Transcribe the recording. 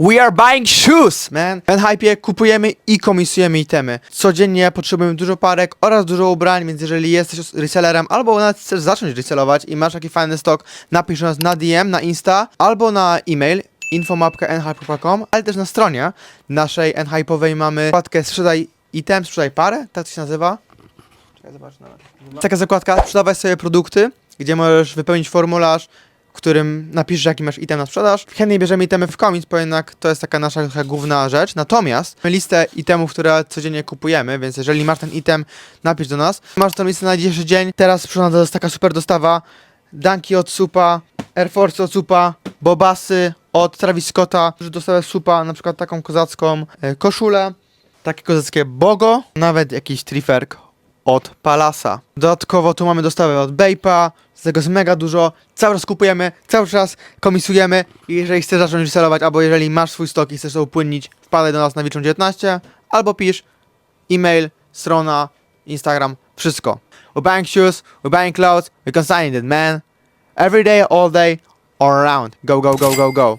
We are buying shoes, man! W kupujemy i komisujemy itemy. Codziennie potrzebujemy dużo parek oraz dużo ubrań, więc jeżeli jesteś resellerem albo nawet chcesz zacząć resellować i masz taki fajny stok, napisz nas na DM, na Insta albo na e-mail infomapka.nhype.com, ale też na stronie naszej nhype'owej mamy wkładkę sprzedaj item, sprzedaj parę, tak to się nazywa. Czekaj, zobacz nawet. Taka zakładka, sprzedawaj sobie produkty, gdzie możesz wypełnić formularz, którym napiszesz jaki masz item na sprzedaż. Chętnie bierzemy itemy w comics, bo jednak to jest taka nasza taka główna rzecz. Natomiast mamy listę itemów, które codziennie kupujemy, więc jeżeli masz ten item, napisz do nas. Masz tą listę na dzisiejszy dzień. Teraz przyszła to jest taka super dostawa. Danki od Supa, Air Force od Supa, Bobasy od Travis Scotta, że dostałem Supa, na przykład taką kozacką e, koszulę, takie kozackie Bogo, nawet jakiś triferk od Palasa. Dodatkowo tu mamy dostawę od Bape'a, z tego jest mega dużo, cały czas kupujemy, cały czas komisujemy i jeżeli chcesz zacząć resellować, albo jeżeli masz swój stok i chcesz to upłynnić, wpadaj do nas na Wiczą 19, albo pisz e-mail, strona, Instagram, wszystko. We're buying shoes, we're buying clothes, we're consigning it, man. Every day, all day, all around. Go, go, go, go, go.